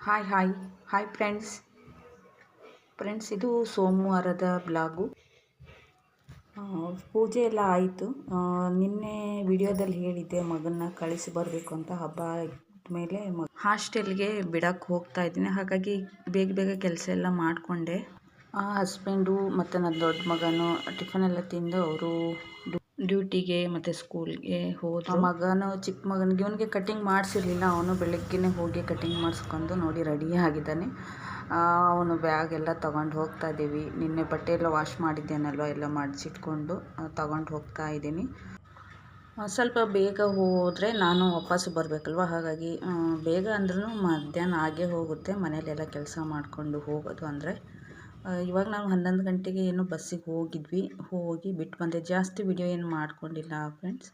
Hi hi hi friends friends ಇದು ಸೋಮವಾರದ blog. ಆ, ಪೂಜೆ ಎಲ್ಲ ಆಯಿತು. ನಿನ್ನೆ ವಿಡಿಯೋದಲ್ಲಿ ಹೇಳಿದ್ದೆ ಮಗನ್ನ ಕಳಿಸಿ ಬರಬೇಕು ಅಂತ ಹಬ್ಬ ಮೇಲೆ ಮ ಹಾಸ್ಟೆಲ್ಗೆ ಬಿಡಕ್ಕೆ ಹೋಗ್ತಾ ಇದ್ದೀನಿ. ಹಾಗಾಗಿ ಬೇಗ ಬೇಗ ಕೆಲಸ ಎಲ್ಲ ಮಾಡಿಕೊಂಡೆ. ಹಸ್ಬೆಂಡು ಮತ್ತು ನನ್ನ ದೊಡ್ಡ ಮಗನು ಟಿಫನ್ ಎಲ್ಲ ತಿಂದು ಅವರು ಡ್ಯೂಟಿಗೆ ಮತ್ತು ಸ್ಕೂಲ್ಗೆ ಹೋದ್ರು. ಮಗನು ಚಿಕ್ಕ ಮಗನಿಗೆ ಇವನಿಗೆ ಕಟಿಂಗ್ ಮಾಡಿಸಿರ್ಲಿಲ್ಲ. ಅವನು ಬೆಳಗ್ಗೆನೇ ಹೋಗಿ ಕಟಿಂಗ್ ಮಾಡಿಸ್ಕೊಂಡು ನೋಡಿ ರೆಡಿ ಆಗಿದ್ದಾನೆ. ಅವನು ಬ್ಯಾಗ್ ಎಲ್ಲ ತೊಗೊಂಡು ಹೋಗ್ತಾ ಇದ್ದೀವಿ. ನಿನ್ನೆ ಬಟ್ಟೆ ಎಲ್ಲ ವಾಶ್ ಮಾಡಿದ್ದೇನಲ್ವ? ಎಲ್ಲ ಮಾಡಿಸಿಟ್ಕೊಂಡು ತಗೊಂಡು ಹೋಗ್ತಾ ಇದ್ದೀನಿ. ಸ್ವಲ್ಪ ಬೇಗ ಹೋದರೆ ನಾನು ವಾಪಸ್ ಬರಬೇಕಲ್ವ? ಹಾಗಾಗಿ ಬೇಗ ಅಂದ್ರೂ ಮಧ್ಯಾಹ್ನ ಆಗೇ ಹೋಗುತ್ತೆ. ಮನೇಲೆಲ್ಲ ಕೆಲಸ ಮಾಡಿಕೊಂಡು ಹೋಗೋದು ಅಂದರೆ. ಇವಾಗ ನಾವು ಹನ್ನೊಂದು ಗಂಟೆಗೆ ಏನು ಬಸ್ಸಿಗೆ ಹೋಗಿದ್ವಿ. ಹೋಗಿ ಬಿಟ್ಟು ಬಂದೆ. ಜಾಸ್ತಿ ವಿಡಿಯೋ ಏನು ಮಾಡ್ಕೊಂಡಿಲ್ಲ ಫ್ರೆಂಡ್ಸ್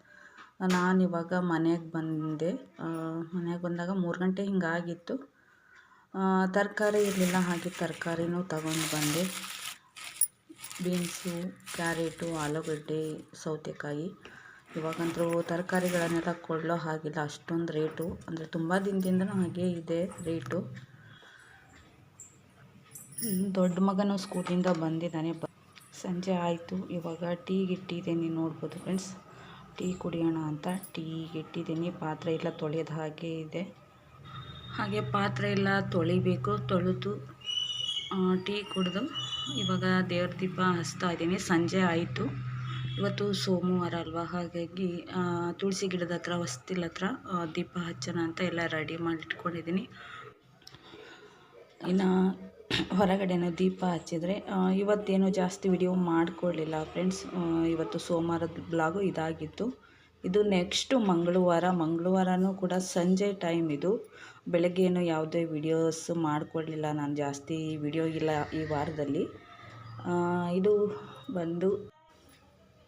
ನಾನು ಇವಾಗ ಮನೆಗೆ ಬಂದೆ. ಮನೆಗೆ ಬಂದಾಗ ಮೂರು ಗಂಟೆ ಹಿಂಗಾಗಿತ್ತು. ತರಕಾರಿ ಇರಲಿಲ್ಲ, ಹಾಗೆ ತರಕಾರಿನೂ ತಗೊಂಡು ಬಂದೆ. ಬೀನ್ಸು, ಕ್ಯಾರೆಟು, ಆಲೂಗಡ್ಡೆ, ಸೌತೆಕಾಯಿ. ಇವಾಗಂತೂ ತರಕಾರಿಗಳನ್ನೆಲ್ಲ ಕೊಳ್ಳೋ ಹಾಗಿಲ್ಲ. ಅಷ್ಟೊಂದು ರೇಟು. ಅಂದರೆ ತುಂಬ ದಿನದಿಂದನೂ ಹಾಗೆ ಇದೆ ರೇಟು. ದೊಡ್ಡ ಮಗನು ಸ್ಕೂಲಿಂದ ಬಂದಿದ್ದಾನೆ. ಬ, ಸಂಜೆ ಆಯಿತು. ಇವಾಗ ಟೀಗೆ ಇಟ್ಟಿದ್ದೀನಿ ನೋಡ್ಬೋದು ಫ್ರೆಂಡ್ಸ್. ಟೀ ಕುಡಿಯೋಣ ಅಂತ ಟೀಗೆ ಇಟ್ಟಿದ್ದೀನಿ. ಪಾತ್ರೆ ಎಲ್ಲ ತೊಳೆಯೋದು ಹಾಗೆ ಇದೆ. ಹಾಗೆ ಪಾತ್ರೆ ಎಲ್ಲ ತೊಳಿಬೇಕು. ತೊಳೆದು ಟೀ ಕುಡಿದು ಇವಾಗ ದೇವ್ರ ದೀಪ ಹಚ್ತಾ ಇದ್ದೀನಿ. ಸಂಜೆ ಆಯಿತು. ಇವತ್ತು ಸೋಮವಾರ ಅಲ್ವಾ? ಹಾಗಾಗಿ ತುಳಸಿ ಗಿಡದ ಹತ್ರ, ಹೊಸ್ತಿಲ್ ಹತ್ರ ದೀಪ ಹಚ್ಚೋಣ ಅಂತ ಎಲ್ಲ ರೆಡಿ ಮಾಡಿ ಇಟ್ಕೊಂಡಿದ್ದೀನಿ ಇನ್ನು ಹೊರಗಡೆನೂ ದೀಪ ಹಚ್ಚಿದರೆ ಇವತ್ತೇನು ಜಾಸ್ತಿ ವಿಡಿಯೋ ಮಾಡಿಕೊಳ್ಳಿಲ್ಲ ಫ್ರೆಂಡ್ಸ್ ಇವತ್ತು ಸೋಮವಾರದ ಬ್ಲಾಗು ಇದಾಗಿತ್ತು. ಇದು ನೆಕ್ಸ್ಟು ಮಂಗಳವಾರ. ಮಂಗಳವಾರನೂ ಕೂಡ ಸಂಜೆ ಟೈಮ್ ಇದು. ಬೆಳಗ್ಗೆ ಏನು ಯಾವುದೇ ವಿಡಿಯೋಸ್ ಮಾಡಿಕೊಳ್ಳಿಲ್ಲ ನಾನು ಜಾಸ್ತಿ ವಿಡಿಯೋ ಇಲ್ಲ ಈ ವಾರದಲ್ಲಿ. ಇದು ಬಂದು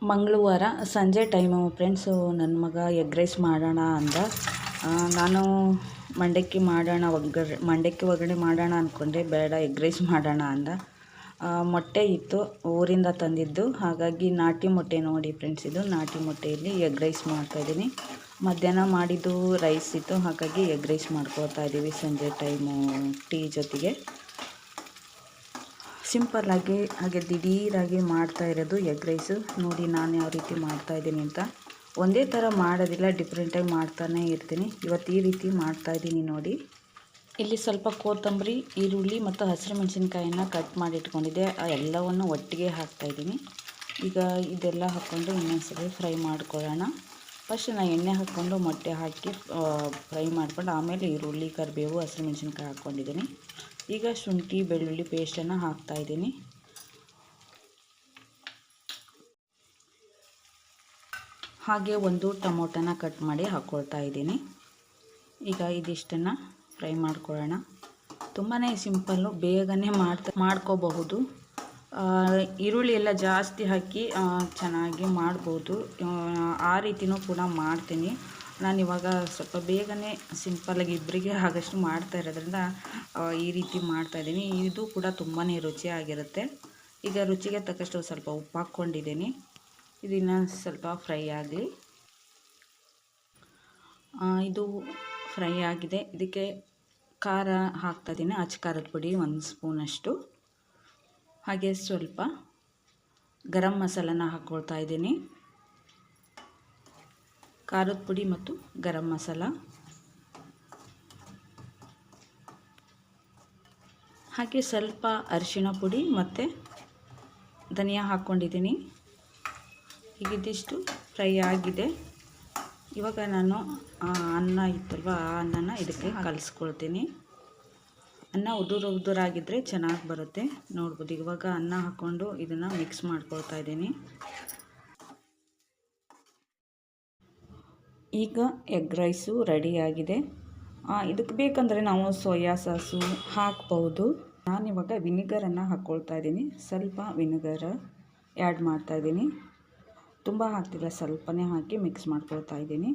ಮಂಗಳವಾರ ಸಂಜೆ ಟೈಮು ಫ್ರೆಂಡ್ಸು ನನ್ನ ಮಗ ಎಗ್ ರೈಸ್ ಮಾಡೋಣ ಅಂದ. ನಾನು ಮಂಡಕ್ಕಿ ಮಾಡೋಣ, ಒಗ್ಗರ್, ಮಂಡಕ್ಕಿ ಒಗ್ಗರಣೆ ಮಾಡೋಣ ಅಂದ್ಕೊಂಡೆ ಬೇಡ ಎಗ್ ರೈಸ್ ಮಾಡೋಣ ಅಂದ. ಮೊಟ್ಟೆ ಇತ್ತು, ಊರಿಂದ ತಂದಿದ್ದು. ಹಾಗಾಗಿ ನಾಟಿ ಮೊಟ್ಟೆ ನೋಡಿ ಫ್ರೆಂಡ್ಸ್ ಇದು ನಾಟಿ ಮೊಟ್ಟೆಯಲ್ಲಿ ಎಗ್ ರೈಸ್ ಮಾಡ್ತಾಯಿದ್ದೀನಿ ಮಧ್ಯಾಹ್ನ ಮಾಡಿದ್ದು ರೈಸ್ ಇತ್ತು, ಹಾಗಾಗಿ ಎಗ್ ರೈಸ್ ಮಾಡ್ಕೋತಾ ಇದ್ದೀವಿ ಸಂಜೆ ಟೈಮು ಟೀ ಜೊತೆಗೆ. ಸಿಂಪಲ್ಲಾಗಿ ಹಾಗೆ ದಿಢೀರಾಗಿ ಮಾಡ್ತಾ ಇರೋದು ಎಗ್ ರೈಸು ನೋಡಿ ನಾನು ಯಾವ ರೀತಿ ಮಾಡ್ತಾಯಿದ್ದೀನಿ ಅಂತ. ಒಂದೇ ಥರ ಮಾಡೋದಿಲ್ಲ ಡಿಫ್ರೆಂಟಾಗಿ ಮಾಡ್ತಾನೆ ಇರ್ತೀನಿ. ಇವತ್ತು ಈ ರೀತಿ ಮಾಡ್ತಾ ಇದ್ದೀನಿ ನೋಡಿ. ಇಲ್ಲಿ ಸ್ವಲ್ಪ ಕೊತ್ತಂಬರಿ, ಈರುಳ್ಳಿ ಮತ್ತು ಹಸಿರು ಮೆಣಸಿನ್ಕಾಯಿನ ಕಟ್ ಮಾಡಿ ಇಟ್ಕೊಂಡಿದ್ದೆ. ಆ ಎಲ್ಲವನ್ನು ಒಟ್ಟಿಗೆ ಹಾಕ್ತಾಯಿದ್ದೀನಿ ಈಗ ಇದೆಲ್ಲ ಹಾಕ್ಕೊಂಡು ಇನ್ನೊಂದ್ಸರಿ ಫ್ರೈ ಮಾಡ್ಕೊಳ್ಳೋಣ. ಫಸ್ಟ್ ನಾನು ಎಣ್ಣೆ ಹಾಕ್ಕೊಂಡು ಮೊಟ್ಟೆ ಹಾಕಿ ಫ್ರೈ ಮಾಡ್ಕೊಂಡು ಆಮೇಲೆ ಈರುಳ್ಳಿ, ಕರಿಬೇವು ಹಸಿರು ಮೆಣಸಿನ್ಕಾಯಿ ಹಾಕ್ಕೊಂಡಿದ್ದೀನಿ. ಈಗ ಶುಂಠಿ, ಬೆಳ್ಳುಳ್ಳಿ ಪೇಸ್ಟನ್ನು ಹಾಕ್ತಾಯಿದ್ದೀನಿ ಹಾಗೆ ಒಂದು ಟೊಮೊಟೊನ ಕಟ್ ಮಾಡಿ ಹಾಕ್ಕೊಳ್ತಾ ಇದ್ದೀನಿ. ಈಗ ಇದಿಷ್ಟನ್ನು ಫ್ರೈ ಮಾಡ್ಕೊಳ್ಳೋಣ. ತುಂಬಾ ಸಿಂಪಲ್ಲು ಬೇಗನೆ ಮಾಡ್ತಾ ಮಾಡ್ಕೋಬಹುದು. ಈರುಳ್ಳಿ ಎಲ್ಲ ಜಾಸ್ತಿ ಹಾಕಿ ಚೆನ್ನಾಗಿ ಮಾಡ್ಬೋದು. ಆ, ರೀತಿಯೂ ಕೂಡ ಮಾಡ್ತೀನಿ. ನಾನು ಇವಾಗ ಸ್ವಲ್ಪ ಬೇಗನೆ ಸಿಂಪಲ್ಲಾಗಿ ಇಬ್ಬರಿಗೆ ಆಗಷ್ಟು ಮಾಡ್ತಾ ಇರೋದ್ರಿಂದ ಈ ರೀತಿ ಮಾಡ್ತಾಯಿದ್ದೀನಿ ಇದು ಕೂಡ ತುಂಬಾ ರುಚಿಯಾಗಿರುತ್ತೆ. ಈಗ ರುಚಿಗೆ ತಕ್ಕಷ್ಟು ಸ್ವಲ್ಪ ಉಪ್ಪು ಹಾಕ್ಕೊಂಡಿದ್ದೀನಿ. ಇದನ್ನು ಸ್ವಲ್ಪ ಫ್ರೈ ಆಗಲಿ. ಇದು ಫ್ರೈ ಆಗಿದೆ. ಇದಕ್ಕೆ ಖಾರ ಹಾಕ್ತಾ ಇದ್ದೀನಿ ಅಚ್ಚ ಖಾರದ ಪುಡಿ ಒಂದು ಸ್ಪೂನಷ್ಟು ಹಾಗೆ ಸ್ವಲ್ಪ ಗರಂ ಮಸಾಲನ ಹಾಕ್ಕೊಳ್ತಾ ಇದ್ದೀನಿ ಖಾರದ ಪುಡಿ ಮತ್ತು ಗರಂ ಮಸಾಲ. ಹಾಗೆ ಸ್ವಲ್ಪ ಅರಿಶಿಣ ಪುಡಿ ಮತ್ತು ಧನಿಯಾ ಹಾಕ್ಕೊಂಡಿದ್ದೀನಿ ಈಗ ಇದಿಷ್ಟು ಫ್ರೈ ಆಗಿದೆ. ಇವಾಗ ನಾನು ಅನ್ನ ಇತ್ತಲ್ವ, ಆ ಅನ್ನನ ಇದಕ್ಕೆ ಕಲಿಸ್ಕೊಳ್ತೀನಿ. ಅನ್ನ ಉದುರು ಉದುರಾಗಿದ್ದರೆ ಚೆನ್ನಾಗಿ ಬರುತ್ತೆ. ನೋಡ್ಬೋದು, ಇವಾಗ ಅನ್ನ ಹಾಕ್ಕೊಂಡು ಇದನ್ನು ಮಿಕ್ಸ್ ಮಾಡ್ಕೊಳ್ತಾ ಇದ್ದೀನಿ. ಈಗ ಎಗ್ ರೈಸು ರೆಡಿಯಾಗಿದೆ ಇದಕ್ಕೆ ಬೇಕಂದರೆ ನಾವು ಸೋಯಾ ಸಾಸು ಹಾಕ್ಬೋದು. ನಾನಿವಾಗ ವಿನಿಗರನ್ನು ಹಾಕ್ಕೊಳ್ತಾ ಇದ್ದೀನಿ. ಸ್ವಲ್ಪ ವಿನಿಗರ್ ಆ್ಯಡ್ ಮಾಡ್ತಾಯಿದ್ದೀನಿ ತುಂಬ ಹಾಕ್ತಿಲ್ಲ ಸ್ವಲ್ಪನೇ ಹಾಕಿ ಮಿಕ್ಸ್ ಮಾಡ್ಕೊಳ್ತಾ ಇದ್ದೀನಿ.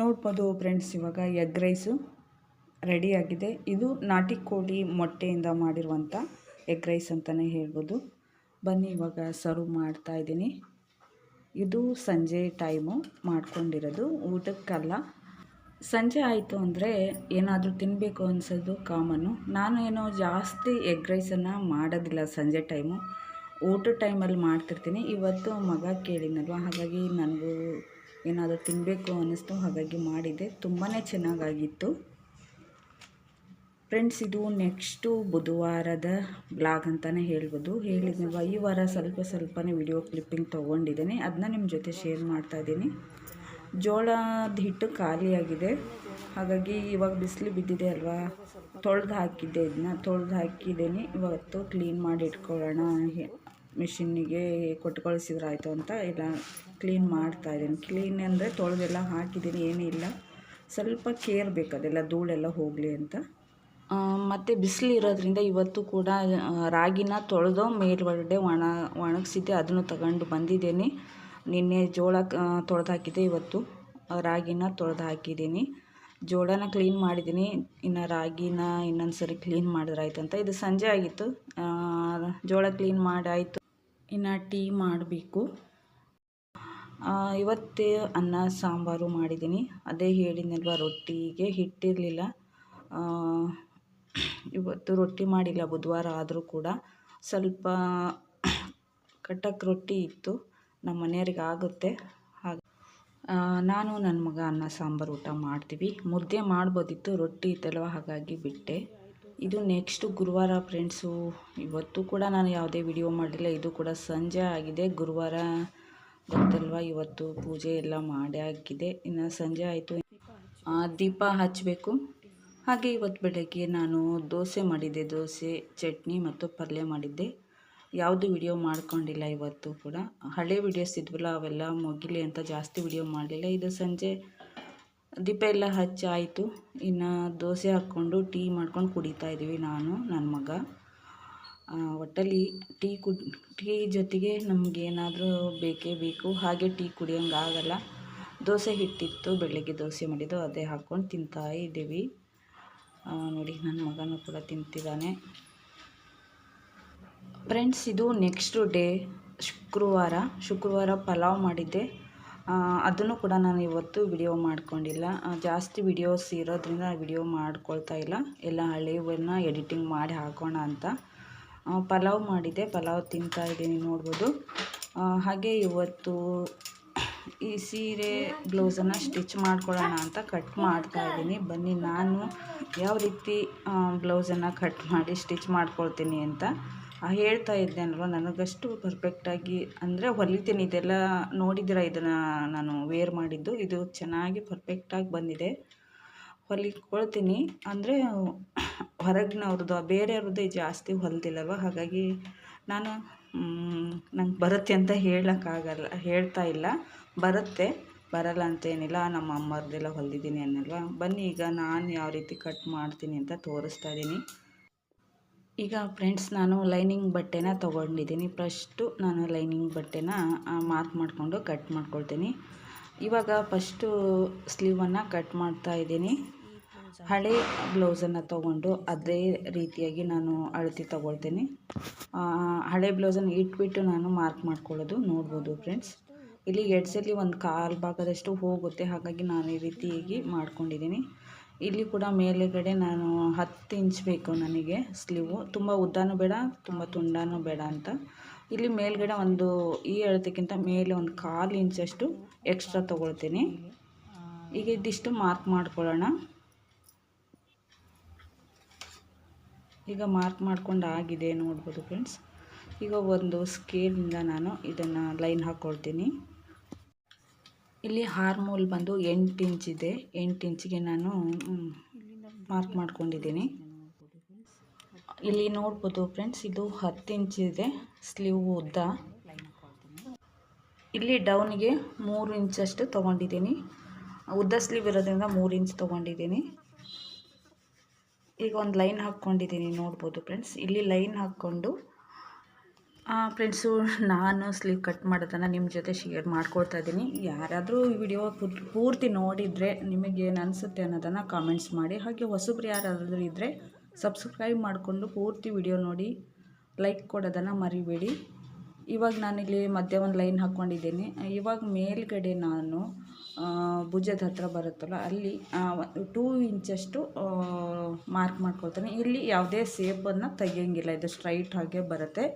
ನೋಡ್ಬೋದು ಫ್ರೆಂಡ್ಸ್, ಇವಾಗ ಎಗ್ ರೈಸು ರೆಡಿಯಾಗಿದೆ ಇದು ನಾಟಿ ಕೋಳಿ ಮೊಟ್ಟೆಯಿಂದ ಮಾಡಿರುವಂಥ ಎಗ್ ರೈಸ್ ಅಂತಲೇ ಹೇಳ್ಬೋದು. ಬನ್ನಿ, ಇವಾಗ ಸರ್ವ್ ಮಾಡ್ತಾ ಇದ್ದೀನಿ. ಇದು ಸಂಜೆ ಟೈಮು ಮಾಡ್ಕೊಂಡಿರೋದು, ಊಟಕ್ಕಲ್ಲ. ಸಂಜೆ ಆಯಿತು ಅಂದರೆ ಏನಾದರೂ ತಿನ್ನಬೇಕು ಅನ್ಸೋದು ಕಾಮನ್ನು ನಾನು ಏನೋ ಜಾಸ್ತಿ ಎಗ್ ರೈಸನ್ನು ಮಾಡೋದಿಲ್ಲ ಸಂಜೆ ಟೈಮು. ಊಟದ ಟೈಮಲ್ಲಿ ಮಾಡ್ತಿರ್ತೀನಿ. ಇವತ್ತು ಮಗ ಕೇಳಿದ್ನಲ್ವ, ಹಾಗಾಗಿ ನನಗೂ ಏನಾದರೂ ತಿನ್ನಬೇಕು ಅನ್ನಿಸ್ತು, ಹಾಗಾಗಿ ಮಾಡಿದ್ದೆ. ತುಂಬಾ ಚೆನ್ನಾಗಾಗಿತ್ತು. ಫ್ರೆಂಡ್ಸ್, ಇದು ನೆಕ್ಸ್ಟು ಬುಧವಾರದ ಬ್ಲಾಗ್ ಅಂತಲೇ ಹೇಳ್ಬೋದು. ಹೇಳಿದ್ನಲ್ವ, ಈ ವಾರ ಸ್ವಲ್ಪ ಸ್ವಲ್ಪನೇ ವಿಡಿಯೋ ಕ್ಲಿಪ್ಪಿಂಗ್ ತೊಗೊಂಡಿದ್ದೀನಿ. ಅದನ್ನ ನಿಮ್ಮ ಜೊತೆ ಶೇರ್ ಮಾಡ್ತಾ ಇದ್ದೀನಿ. ಜೋಳದ ಹಿಟ್ಟು ಖಾಲಿಯಾಗಿದೆ. ಹಾಗಾಗಿ ಇವಾಗ ಬಿಸಿಲು ಬಿದ್ದಿದೆ ಅಲ್ವಾ, ತೊಳೆದು ಹಾಕಿದ್ದೆ ಇದನ್ನ. ತೊಳೆದು ಹಾಕಿದ್ದೀನಿ. ಇವತ್ತು ಕ್ಲೀನ್ ಮಾಡಿ ಇಟ್ಕೊಳ್ಳೋಣ. ಮಿಷಿನ್ನಿಗೆ ಕೊಟ್ಟು ಕಳಿಸಿದ್ರಾಯ್ತು ಅಂತ ಇಲ್ಲ ಕ್ಲೀನ್ ಮಾಡ್ತಾ ಇದ್ದೀನಿ. ಕ್ಲೀನ್ ಅಂದರೆ ತೊಳೆದೆಲ್ಲ ಹಾಕಿದ್ದೀನಿ, ಏನೂ ಇಲ್ಲ. ಸ್ವಲ್ಪ ಕೇರ್ ಬೇಕು ಅದೆಲ್ಲ ಧೂಳೆಲ್ಲ ಹೋಗಲಿ ಅಂತ. ಮತ್ತು ಬಿಸಿಲು ಇರೋದ್ರಿಂದ ಇವತ್ತು ಕೂಡ ರಾಗಿನ ತೊಳೆದು ಮೇಲ್ಗಡೆ ಒಣ, ಒಣಗಿಸಿದ್ದೆ, ಅದನ್ನು ತಗೊಂಡು ಬಂದಿದ್ದೀನಿ. ನಿನ್ನೆ ಜೋಳ ತೊಳೆದು ಹಾಕಿದ್ದೆ ಇವತ್ತು. ರಾಗಿನ ತೊಳೆದು ಹಾಕಿದ್ದೀನಿ ಜೋಳನ ಕ್ಲೀನ್ ಮಾಡಿದ್ದೀನಿ. ಇನ್ನು ರಾಗಿನ ಇನ್ನೊಂದು ಸರಿ ಕ್ಲೀನ್ ಮಾಡಿದ್ರಾಯ್ತು ಅಂತ. ಇದು ಸಂಜೆ ಆಗಿತ್ತು. ಜೋಳ ಕ್ಲೀನ್ ಮಾಡಾಯಿತು. ಇನ್ನು ಟೀ ಮಾಡಬೇಕು. ಇವತ್ತೇ ಅನ್ನ, ಸಾಂಬಾರು ಮಾಡಿದ್ದೀನಿ. ಅದೇ ಹೇಳಿದ್ನಲ್ವ, ರೊಟ್ಟಿಗೆ ಹಿಟ್ಟಿರಲಿಲ್ಲ. ಇವತ್ತು ರೊಟ್ಟಿ ಮಾಡಿಲ್ಲ, ಬುಧವಾರ ಆದರೂ ಕೂಡ. ಸ್ವಲ್ಪ ಕಟಕ್ ರೊಟ್ಟಿ ಇತ್ತು, ನಮ್ಮ ಮನೆಯವ್ರಿಗೆ ಆಗುತ್ತೆ. ಹಾಗೆ ನಾನು ನನ್ನ ಮಗ ಅನ್ನ, ಸಾಂಬಾರು ಊಟ ಮಾಡ್ತೀವಿ. ಮುದ್ದೆ ಮಾಡ್ಬೋದಿತ್ತು, ರೊಟ್ಟಿ ಇತ್ತಲ್ವ, ಹಾಗಾಗಿ ಬಿಟ್ಟೆ. ಇದು ನೆಕ್ಸ್ಟು ಗುರುವಾರ ಫ್ರೆಂಡ್ಸು ಇವತ್ತು ಕೂಡ ನಾನು ಯಾವುದೇ ವಿಡಿಯೋ ಮಾಡಿಲ್ಲ ಇದು ಕೂಡ ಸಂಜೆ ಆಗಿದೆ. ಗುರುವಾರ ಗೊತ್ತಲ್ವ? ಇವತ್ತು ಪೂಜೆ ಎಲ್ಲ ಮಾಡಿ ಆಗಿದೆ ಇನ್ನು ಸಂಜೆ ಆಯಿತು. ದೀಪ ಹಚ್ಚಬೇಕು ಹಾಗೆ ಇವತ್ತು ಬೆಳಗ್ಗೆ ನಾನು ದೋಸೆ ಮಾಡಿದ್ದೆ. ದೋಸೆ, ಚಟ್ನಿ ಮತ್ತು ಪಲ್ಯ ಮಾಡಿದ್ದೆ. ಯಾವುದು ವಿಡಿಯೋ ಮಾಡ್ಕೊಂಡಿಲ್ಲ ಇವತ್ತು ಕೂಡ. ಹಳೆ ವಿಡಿಯೋಸ್ ಇದ್ವಲ್ಲ, ಅವೆಲ್ಲ ಮುಗಿಲಿ ಅಂತ ಜಾಸ್ತಿ ವಿಡಿಯೋ ಮಾಡಲಿಲ್ಲ. ಇದು ಸಂಜೆ ದೀಪ ಎಲ್ಲ ಹಚ್ಚಾಯಿತು. ಇನ್ನು ದೋಸೆ ಹಾಕ್ಕೊಂಡು ಟೀ ಮಾಡ್ಕೊಂಡು ಕುಡಿತಾ ಇದ್ದೀವಿ ನಾನು, ನನ್ನ ಮಗ. ಒಟ್ಟಲ್ಲಿ ಟೀ ಕುಡ್, ಟೀ ಜೊತೆಗೆ ನಮಗೇನಾದರೂ ಬೇಕೇ ಬೇಕು. ಹಾಗೆ ಟೀ ಕುಡಿಯೋಂಗೆ ಆಗಲ್ಲ. ದೋಸೆ ಹಿಟ್ಟಿತ್ತು, ಬೆಳಗ್ಗೆ ದೋಸೆ ಮಾಡಿದ್ದು, ಅದೇ ಹಾಕ್ಕೊಂಡು ತಿಂತಾ ಇದ್ದೀವಿ. ನೋಡಿ, ನನ್ನ ಮಗನೂ ಕೂಡ ತಿಂತಿದ್ದಾನೆ. ಫ್ರೆಂಡ್ಸ್ ಇದು ನೆಕ್ಸ್ಟ್ ಡೇ ಶುಕ್ರವಾರ. ಶುಕ್ರವಾರ ಪಲಾವ್ ಮಾಡಿದ್ದೆ. ಅದನ್ನು ಕೂಡ ನಾನು ಇವತ್ತು ವಿಡಿಯೋ ಮಾಡ್ಕೊಂಡಿಲ್ಲ. ಜಾಸ್ತಿ ವಿಡಿಯೋಸ್ ಇರೋದ್ರಿಂದ ವಿಡಿಯೋ ಮಾಡ್ಕೊಳ್ತಾ ಇಲ್ಲ. ಎಲ್ಲ ಹಳೆಯವನ್ನ ಎಡಿಟಿಂಗ್ ಮಾಡಿ ಹಾಕೋಣ ಅಂತ. ಪಲಾವ್ ಮಾಡಿದೆ ಪಲಾವ್ ತಿಂತಾ ಇದ್ದೀನಿ ನೋಡ್ಬೋದು. ಹಾಗೆ ಇವತ್ತು ಈ ಸೀರೆ ಬ್ಲೌಸನ್ನು ಸ್ಟಿಚ್ ಮಾಡ್ಕೊಳ್ಳೋಣ ಅಂತ ಕಟ್ ಮಾಡ್ತಾ ಇದ್ದೀನಿ. ಬನ್ನಿ, ನಾನು ಯಾವ ರೀತಿ ಬ್ಲೌಸನ್ನು ಕಟ್ ಮಾಡಿ ಸ್ಟಿಚ್ ಮಾಡ್ಕೊಳ್ತೀನಿ ಅಂತ. ಹೇಳ್ತಾ ಇದ್ದೇನಲ್ವ? ನನಗಷ್ಟು ಪರ್ಫೆಕ್ಟಾಗಿ ಅಂದರೆ ಹೊಲಿತೀನಿ. ಇದೆಲ್ಲ ನೋಡಿದ್ದೀರ? ಇದನ್ನು ನಾನು ವೇರ್ ಮಾಡಿದ್ದು. ಇದು ಚೆನ್ನಾಗಿ ಪರ್ಫೆಕ್ಟಾಗಿ ಬಂದಿದೆ. ಹೊಲಿಕೊಳ್ತೀನಿ. ಅಂದರೆ ಹೊರಗಿನವ್ರದ್ದು, ಬೇರೆಯವ್ರದ್ದು ಜಾಸ್ತಿ ಹೊಲ್ದಿಲ್ಲಲ್ವ? ಹಾಗಾಗಿ ನಾನು ನಂಗೆ ಬರುತ್ತೆ ಅಂತ ಹೇಳೋಕ್ಕಾಗಲ್ಲ, ಹೇಳ್ತಾ ಇಲ್ಲ. ಬರುತ್ತೆ. ಬರಲ್ಲ ಅಂತೇನಿಲ್ಲ. ನಮ್ಮ ಅಮ್ಮವ್ರದ್ದೆಲ್ಲ ಹೊಲ್ದಿದ್ದೀನಿ ಅನ್ನಲ್ವ? ಬನ್ನಿ, ಈಗ ನಾನು ಯಾವ ರೀತಿ ಕಟ್ ಮಾಡ್ತೀನಿ ಅಂತ ತೋರಿಸ್ತಾ ಇದ್ದೀನಿ. ಈಗ ಫ್ರೆಂಡ್ಸ್, ನಾನು ಲೈನಿಂಗ್ ಬಟ್ಟೆನ ತೊಗೊಂಡಿದ್ದೀನಿ. ಫಸ್ಟು ನಾನು ಲೈನಿಂಗ್ ಬಟ್ಟೆನ ಮಾರ್ಕ್ ಮಾಡಿಕೊಂಡು ಕಟ್ ಮಾಡ್ಕೊಳ್ತೀನಿ. ಇವಾಗ ಫಸ್ಟು ಸ್ಲೀವನ್ನು ಕಟ್ ಮಾಡ್ತಾ ಇದ್ದೀನಿ. ಹಳೆ ಬ್ಲೌಸನ್ನು ತೊಗೊಂಡು ಅದೇ ರೀತಿಯಾಗಿ ನಾನು ಅಳತಿ ತೊಗೊಳ್ತೀನಿ. ಹಳೆ ಬ್ಲೌಸನ್ನು ಇಟ್ಬಿಟ್ಟು ನಾನು ಮಾರ್ಕ್ ಮಾಡ್ಕೊಳ್ಳೋದು ನೋಡ್ಬೋದು ಫ್ರೆಂಡ್ಸ್. ಇಲ್ಲಿ ಎಡ್ಸಲ್ಲಿ ಒಂದು ಕಾಲು ಭಾಗದಷ್ಟು ಹೋಗುತ್ತೆ, ಹಾಗಾಗಿ ನಾನು ಈ ರೀತಿಯಾಗಿ ಮಾಡ್ಕೊಂಡಿದ್ದೀನಿ. ಇಲ್ಲಿ ಕೂಡ ಮೇಲುಗಡೆ ನಾನು ಹತ್ತು ಇಂಚ್ ಬೇಕು ನನಗೆ ಸ್ಲೀವು. ತುಂಬ ಉದ್ದನೂ ಬೇಡ, ತುಂಬ ತುಂಡನೂ ಬೇಡ ಅಂತ. ಇಲ್ಲಿ ಮೇಲ್ಗಡೆ ಒಂದು ಈ ಅಳತೆಗಿಂತ ಮೇಲೆ ಒಂದು ಕಾಲು ಇಂಚಷ್ಟು ಎಕ್ಸ್ಟ್ರಾ ತೊಗೊಳ್ತೀನಿ. ಈಗ ಇದಿಷ್ಟು ಮಾರ್ಕ್ ಮಾಡ್ಕೊಳ್ಳೋಣ. ಈಗ ಮಾರ್ಕ್ ಮಾಡ್ಕೊಂಡು ಆಗಿದೆ ನೋಡ್ಬೋದು ಫ್ರೆಂಡ್ಸ್ ಈಗ ಒಂದು ಸ್ಕೇಲಿಂದ ನಾನು ಇದನ್ನು ಲೈನ್ ಹಾಕ್ಕೊಳ್ತೀನಿ ಇಲ್ಲಿ ಹಾರ್ಮೋಲ್ ಬಂದು ಎಂಟು ಇಂಚ್ ಇದೆ. ಎಂಟು ಇಂಚಿಗೆ ನಾನು ಮಾರ್ಕ್ ಮಾಡ್ಕೊಂಡಿದ್ದೀನಿ. ಇಲ್ಲಿ ನೋಡ್ಬೋದು ಫ್ರೆಂಡ್ಸ್ ಇದು ಹತ್ತು ಇಂಚ್ ಇದೆ. ಸ್ಲೀವ್ ಉದ್ದ. ಇಲ್ಲಿ ಡೌನಿಗೆ ಮೂರು ಇಂಚಷ್ಟು ತೊಗೊಂಡಿದ್ದೀನಿ. ಉದ್ದ ಸ್ಲೀವ್ ಇರೋದ್ರಿಂದ ಮೂರು ಇಂಚ್ ತೊಗೊಂಡಿದ್ದೀನಿ. ಈಗ ಒಂದು ಲೈನ್ ಹಾಕ್ಕೊಂಡಿದ್ದೀನಿ ನೋಡ್ಬೋದು ಫ್ರೆಂಡ್ಸ್ ಇಲ್ಲಿ ಲೈನ್ ಹಾಕ್ಕೊಂಡು ಫ್ರೆಂಡ್ಸು ನಾನು ಸ್ಲೀವ್ ಕಟ್ ಮಾಡೋದನ್ನು ನಿಮ್ಮ ಜೊತೆ ಶೇರ್ ಮಾಡ್ಕೊಳ್ತಾ ಇದ್ದೀನಿ ಯಾರಾದರೂ ಈ ವಿಡಿಯೋ ಪೂರ್ತಿ ನೋಡಿದರೆ ನಿಮಗೇನು ಅನಿಸುತ್ತೆ ಅನ್ನೋದನ್ನು ಕಾಮೆಂಟ್ಸ್ ಮಾಡಿ. ಹಾಗೆ ಹೊಸಬ್ರು ಯಾರಾದರೂ ಇದ್ದರೆ ಸಬ್ಸ್ಕ್ರೈಬ್ ಮಾಡಿಕೊಂಡು ಪೂರ್ತಿ ವಿಡಿಯೋ ನೋಡಿ ಲೈಕ್ ಕೊಡೋದನ್ನು ಮರಿಬೇಡಿ. ಇವಾಗ ನಾನಿಲ್ಲಿ ಮಧ್ಯೆ ಒಂದು ಲೈನ್ ಹಾಕ್ಕೊಂಡಿದ್ದೀನಿ ಇವಾಗ ಮೇಲ್ಗಡೆ ನಾನು ಭುಜದ ಹತ್ರ ಬರುತ್ತಲ್ಲ, ಅಲ್ಲಿ ಟೂ ಇಂಚಷ್ಟು ಮಾರ್ಕ್ ಮಾಡ್ಕೊಳ್ತೀನಿ. ಇಲ್ಲಿ ಯಾವುದೇ ಸೇಪನ್ನು ತೆಗಿಯೋಂಗಿಲ್ಲ. ಇದು ಸ್ಟ್ರೈಟ್ ಹಾಗೆ ಬರುತ್ತೆ.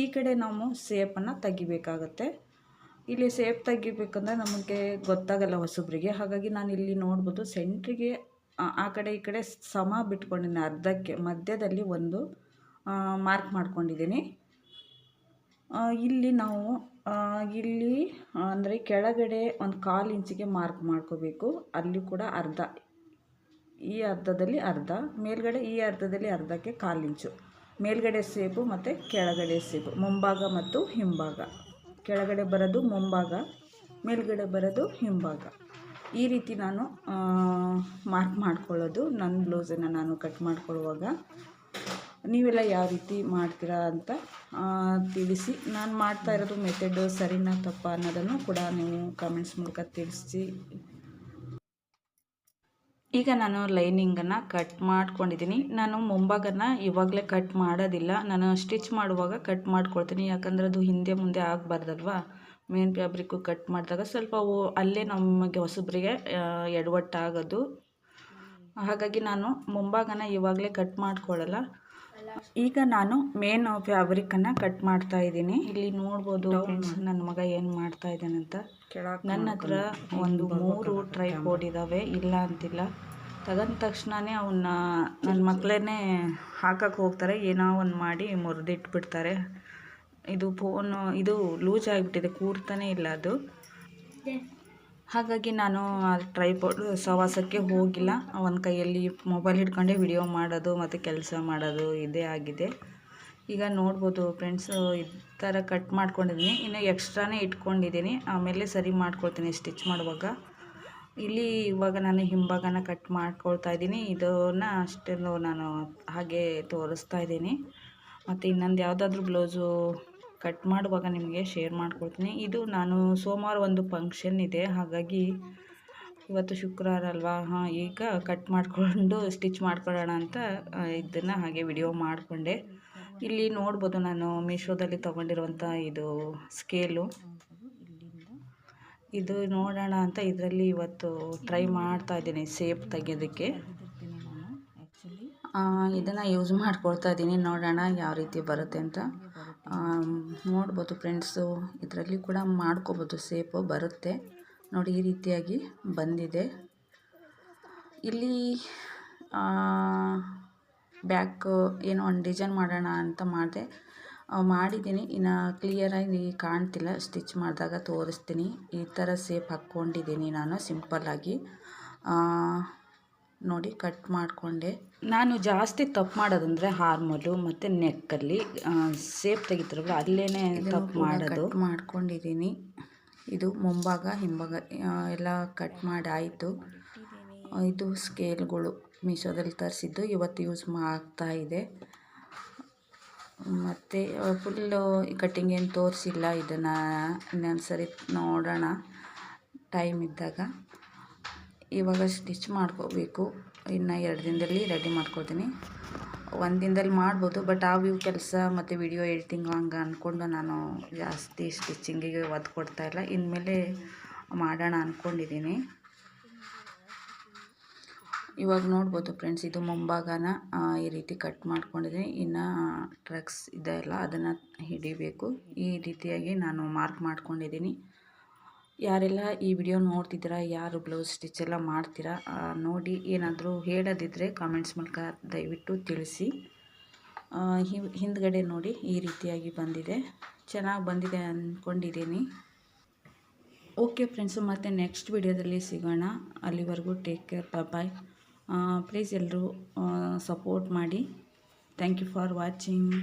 ಈ ಕಡೆ ನಾವು ಸೇಪನ್ನು ತೆಗಿಬೇಕಾಗತ್ತೆ. ಇಲ್ಲಿ ಸೇಪ್ ತೆಗಿಬೇಕಂದ್ರೆ ನಮಗೆ ಗೊತ್ತಾಗಲ್ಲ ಹೊಸಬ್ರಿಗೆ. ಹಾಗಾಗಿ ನಾನು ಇಲ್ಲಿ ನೋಡ್ಬೋದು ಸೆಂಟ್ರಿಗೆ, ಆ ಕಡೆ ಈ ಕಡೆ ಸಮ ಬಿಟ್ಕೊಂಡಿದ್ದೀನಿ. ಅರ್ಧಕ್ಕೆ ಮಧ್ಯದಲ್ಲಿ ಒಂದು ಮಾರ್ಕ್ ಮಾಡ್ಕೊಂಡಿದ್ದೀನಿ. ಇಲ್ಲಿ ನಾವು ಇಲ್ಲಿ, ಅಂದರೆ ಕೆಳಗಡೆ ಒಂದು ಕಾಲು ಇಂಚಿಗೆ ಮಾರ್ಕ್ ಮಾಡ್ಕೋಬೇಕು. ಅಲ್ಲಿ ಕೂಡ ಅರ್ಧ, ಈ ಅರ್ಧದಲ್ಲಿ ಅರ್ಧ, ಮೇಲ್ಗಡೆ ಈ ಅರ್ಧದಲ್ಲಿ ಅರ್ಧಕ್ಕೆ ಕಾಲು ಇಂಚು. ಮೇಲ್ಗಡೆ ಸೇಬು ಮತ್ತು ಕೆಳಗಡೆ ಸೇಬು, ಮುಂಭಾಗ ಮತ್ತು ಹಿಂಭಾಗ. ಕೆಳಗಡೆ ಬರೋದು ಮುಂಭಾಗ, ಮೇಲ್ಗಡೆ ಬರೋದು ಹಿಂಭಾಗ. ಈ ರೀತಿ ನಾನು ಮಾರ್ಕ್ ಮಾಡ್ಕೊಳ್ಳೋದು ನನ್ನ ಬ್ಲೌಸನ್ನು ನಾನು ಕಟ್ ಮಾಡ್ಕೊಳ್ಳುವಾಗ. ನೀವೆಲ್ಲ ಯಾವ ರೀತಿ ಮಾಡ್ತೀರಾ ಅಂತ ತಿಳಿಸಿ. ನಾನು ಮಾಡ್ತಾ ಇರೋದು ಮೆಥಡ್ ಸರಿನಾ ತಪ್ಪ ಅನ್ನೋದನ್ನು ಕೂಡ ನೀವು ಕಮೆಂಟ್ಸ್ ಮೂಲಕ ತಿಳಿಸಿ. ಈಗ ನಾನು ಲೈನಿಂಗನ್ನು ಕಟ್ ಮಾಡ್ಕೊಂಡಿದ್ದೀನಿ. ನಾನು ಮುಂಭಾಗನ ಇವಾಗಲೇ ಕಟ್ ಮಾಡೋದಿಲ್ಲ. ನಾನು ಸ್ಟಿಚ್ ಮಾಡುವಾಗ ಕಟ್ ಮಾಡ್ಕೊಳ್ತೀನಿ. ಯಾಕಂದ್ರೆ ಅದು ಹಿಂದೆ ಮುಂದೆ ಆಗಬಾರ್ದಲ್ವ? ಮೇನ್ ಫ್ಯಾಬ್ರಿಕ್ಕು ಕಟ್ ಮಾಡಿದಾಗ ಸ್ವಲ್ಪ ಅಲ್ಲೇ ನಮಗೆ ಹೊಸಬ್ರಿಗೆ ಎಡವಟ್ಟಾಗೋದು. ಹಾಗಾಗಿ ನಾನು ಮುಂಭಾಗನ ಇವಾಗಲೇ ಕಟ್ ಮಾಡ್ಕೊಳ್ಳಲ್ಲ. ಈಗ ನಾನು ಮೇನ್ ಫ್ಯಾಬ್ರಿಕನ್ನು ಕಟ್ ಮಾಡ್ತಾ ಇದ್ದೀನಿ. ಇಲ್ಲಿ ನೋಡ್ಬೋದು ನನ್ನ ಮಗ ಏನು ಮಾಡ್ತಾ ಇದ್ದಾನೆ ಅಂತ. ನನ್ನ ಹತ್ರ ಒಂದು ಮೂರು ಟ್ರೈ ಬೋರ್ಡ್ ಇದ್ದಾವೆ ಇಲ್ಲ ಅಂತಿಲ್ಲ. ತಗೊಂಡ ತಕ್ಷಣನೇ ಅವನ್ನ ನನ್ನ ಮಕ್ಕಳೇ ಹಾಕಕ್ಕೆ ಹೋಗ್ತಾರೆ. ಏನೋ ಒಂದು ಮಾಡಿ ಮುರಿದಿಟ್ಬಿಡ್ತಾರೆ. ಇದು ಫೋನು ಇದು ಲೂಸ್ ಆಗಿಬಿಟ್ಟಿದೆ. ಕೂರ್ತಾನೆ ಇಲ್ಲ ಅದು. ಹಾಗಾಗಿ ನಾನು ಟ್ರೈಪಾಡ್ ಸವಾಸಕ್ಕೆ ಹೋಗಿಲ್ಲ. ಒಂದು ಕೈಯಲ್ಲಿ ಮೊಬೈಲ್ ಹಿಡ್ಕೊಂಡೆ ವಿಡಿಯೋ ಮಾಡೋದು ಮತ್ತು ಕೆಲಸ ಮಾಡೋದು ಇದೇ ಆಗಿದೆ. ಈಗ ನೋಡ್ಬೋದು ಫ್ರೆಂಡ್ಸು ಈ ಥರ ಕಟ್ ಮಾಡ್ಕೊಂಡಿದ್ದೀನಿ ಇನ್ನು ಎಕ್ಸ್ಟ್ರಾನೇ ಇಟ್ಕೊಂಡಿದ್ದೀನಿ ಆಮೇಲೆ ಸರಿ ಮಾಡ್ಕೊಳ್ತೀನಿ ಸ್ಟಿಚ್ ಮಾಡುವಾಗ. ಇಲ್ಲಿ ಇವಾಗ ನಾನು ಹಿಂಭಾಗನ ಕಟ್ ಮಾಡ್ಕೊಳ್ತಾ ಇದ್ದೀನಿ. ಇದನ್ನು ಅಷ್ಟೆಲ್ಲ ನಾನು ಹಾಗೆ ತೋರಿಸ್ತಾ ಇದ್ದೀನಿ. ಮತ್ತು ಇನ್ನೊಂದು ಯಾವುದಾದ್ರೂ ಬ್ಲೌಸು ಕಟ್ ಮಾಡುವಾಗ ನಿಮಗೆ ಶೇರ್ ಮಾಡ್ಕೊಳ್ತೀನಿ ಇದು ನಾನು ಸೋಮವಾರ ಒಂದು ಫಂಕ್ಷನ್ ಇದೆ. ಹಾಗಾಗಿ ಇವತ್ತು ಶುಕ್ರವಾರ ಅಲ್ವಾ? ಹಾಂ, ಈಗ ಕಟ್ ಮಾಡಿಕೊಂಡು ಸ್ಟಿಚ್ ಮಾಡ್ಕೊಳ್ಳೋಣ ಅಂತ ಇದನ್ನು ಹಾಗೆ ವಿಡಿಯೋ ಮಾಡಿಕೊಂಡೆ. ಇಲ್ಲಿ ನೋಡ್ಬೋದು ನಾನು ಮೀಶೋದಲ್ಲಿ ತೊಗೊಂಡಿರುವಂಥ ಇದು ಸ್ಕೇಲು ಇದು ನೋಡೋಣ ಅಂತ ಇದರಲ್ಲಿ ಇವತ್ತು ಟ್ರೈ ಮಾಡ್ತಾ ಇದ್ದೀನಿ ಸೇಪ್ ತೆಗೆಯೋದಕ್ಕೆ. ಇದನ್ನು ಯೂಸ್ ಮಾಡ್ಕೊಳ್ತಾ ಇದ್ದೀನಿ. ನೋಡೋಣ ಯಾವ ರೀತಿ ಬರುತ್ತೆ ಅಂತ. ನೋಡ್ಬೋದು ಫ್ರೆಂಡ್ಸು, ಇದರಲ್ಲಿ ಕೂಡ ಮಾಡ್ಕೋಬೋದು. ಸೇಪು ಬರುತ್ತೆ. ನೋಡಿ, ಈ ರೀತಿಯಾಗಿ ಬಂದಿದೆ. ಇಲ್ಲಿ ಬ್ಯಾಕ್ ಏನೋ ಒಂದು ಡಿಸೈನ್ ಮಾಡೋಣ ಅಂತ ಮಾಡಿದೆ. ಮಾಡಿದ್ದೀನಿ. ಇನ್ನು ಕ್ಲಿಯರಾಗಿ ಕಾಣ್ತಿಲ್ಲ. ಸ್ಟಿಚ್ ಮಾಡಿದಾಗ ತೋರಿಸ್ತೀನಿ. ಈ ಥರ ಸೇಪ್ ಹಾಕ್ಕೊಂಡಿದ್ದೀನಿ ನಾನು, ಸಿಂಪಲ್ಲಾಗಿ. ನೋಡಿ ಕಟ್ ಮಾಡಿಕೊಂಡೆ. ನಾನು ಜಾಸ್ತಿ ತಪ್ಪು ಮಾಡೋದಂದರೆ ಹಾರ್ಮಲು ಮತ್ತು ನೆಕ್ಕಲ್ಲಿ ಸೇಪ್ ತೆಗಿತಾರಲ್ಲ ಅಲ್ಲೇ ತಪ್ಪು ಮಾಡೋದು. ಮಾಡ್ಕೊಂಡಿದ್ದೀನಿ. ಇದು ಮುಂಭಾಗ ಹಿಂಭಾಗ ಎಲ್ಲ ಕಟ್ ಮಾಡಿ ಆಯಿತು. ಇದು ಸ್ಕೇಲ್ಗಳು ಮೀಶೋದಲ್ಲಿ ತರಿಸಿದ್ದು ಇವತ್ತು ಯೂಸ್ ಮಾಡ್ತಾ ಇದೆ. ಮತ್ತು ಫುಲ್ಲು ಕಟ್ಟಿಂಗ್ ಏನು ತೋರಿಸಿಲ್ಲ ಇದನ್ನು. ಇನ್ನೊಂದು ಸರಿ ನೋಡೋಣ. ಟೈಮ್ ಇದ್ದಾಗ. ಇವಾಗ ಸ್ಟಿಚ್ ಮಾಡ್ಕೋಬೇಕು. ಇನ್ನು ಎರಡು ದಿನದಲ್ಲಿ ರೆಡಿ ಮಾಡ್ಕೊಳ್ತೀನಿ. ಒಂದು ದಿನದಲ್ಲಿ ಮಾಡ್ಬೋದು, ಬಟ್ ಆ ವ್ಯೂ ಕೆಲಸ ಮತ್ತು ವಿಡಿಯೋ ಎಡಿಟಿಂಗ್ ಹಂಗೆ ಅಂದ್ಕೊಂಡು ನಾನು ಜಾಸ್ತಿ ಸ್ಟಿಚಿಂಗಿಗೆ ಒತ್ತು ಕೊಡ್ತಾಯಿಲ್ಲ ಇನ್ಮೇಲೆ ಮಾಡೋಣ ಅಂದ್ಕೊಂಡಿದ್ದೀನಿ ಇವಾಗ ನೋಡ್ಬೋದು ಫ್ರೆಂಡ್ಸ್, ಇದು ಮುಂಭಾಗನ ಈ ರೀತಿ ಕಟ್ ಮಾಡ್ಕೊಂಡಿದ್ದೀನಿ. ಇನ್ನು ಟ್ರಕ್ಸ್ ಇದೆಯಲ್ಲ ಅದನ್ನು ಹಿಡಿಬೇಕು. ಈ ರೀತಿಯಾಗಿ ನಾನು ಮಾರ್ಕ್ ಮಾಡ್ಕೊಂಡಿದ್ದೀನಿ. ಯಾರೆಲ್ಲ ಈ ವಿಡಿಯೋ ನೋಡ್ತಿದ್ದೀರಾ, ಯಾರು ಬ್ಲೌಸ್ ಸ್ಟಿಚ್ ಎಲ್ಲ ಮಾಡ್ತೀರಾ ನೋಡಿ ಏನಾದರೂ ಹೇಳೋದಿದ್ದರೆ ಕಾಮೆಂಟ್ಸ್ ಮೂಲಕ ದಯವಿಟ್ಟು ತಿಳಿಸಿ. ಹಿಂದ್ಗಡೆ ನೋಡಿ ಈ ರೀತಿಯಾಗಿ ಬಂದಿದೆ. ಚೆನ್ನಾಗಿ ಬಂದಿದೆ ಅಂದ್ಕೊಂಡಿದ್ದೀನಿ ಓಕೆ ಫ್ರೆಂಡ್ಸು ಮತ್ತು ನೆಕ್ಸ್ಟ್ ವಿಡಿಯೋದಲ್ಲಿ ಸಿಗೋಣ. ಅಲ್ಲಿವರೆಗೂ ಟೇಕ್ ಕೇರ್ ಬಾಯ್ ಪ್ಲೀಸ್ ಎಲ್ಲರೂ ಸಪೋರ್ಟ್ ಮಾಡಿ. Thank you for watching